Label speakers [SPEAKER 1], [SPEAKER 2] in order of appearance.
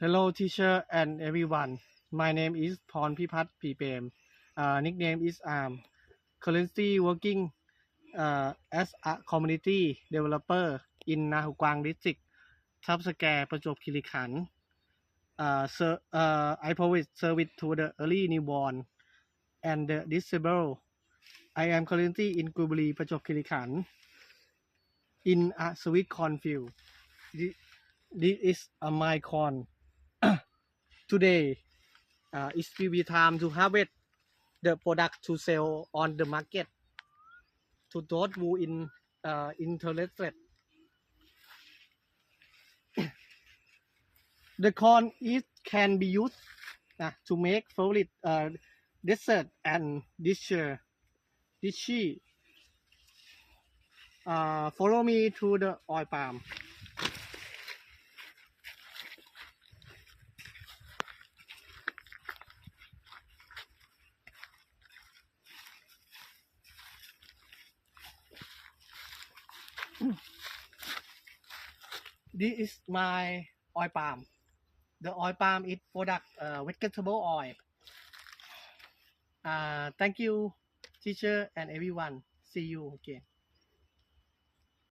[SPEAKER 1] Hello, teacher and everyone. My name is Porn Pipat Pipem. Uh, nickname is Arm. Currently working uh, as a community developer in Nahukwang district, Subscare, Prajop Kirikan. Uh, so, uh, I provide service to the early newborn and the disabled. I am currently in Gubri, Prajop Kirikan, in a sweet corn field. This is a my corn. Today uh, be time to harvest the product to sell on the market to those who in uh, interested. the corn is can be used uh, to make favorite uh, dessert and dishes. Dishy. Uh, follow me to the oil palm. This is my oil palm. The oil palm is product uh, vegetable oil. Uh, thank you, teacher and everyone. See you again.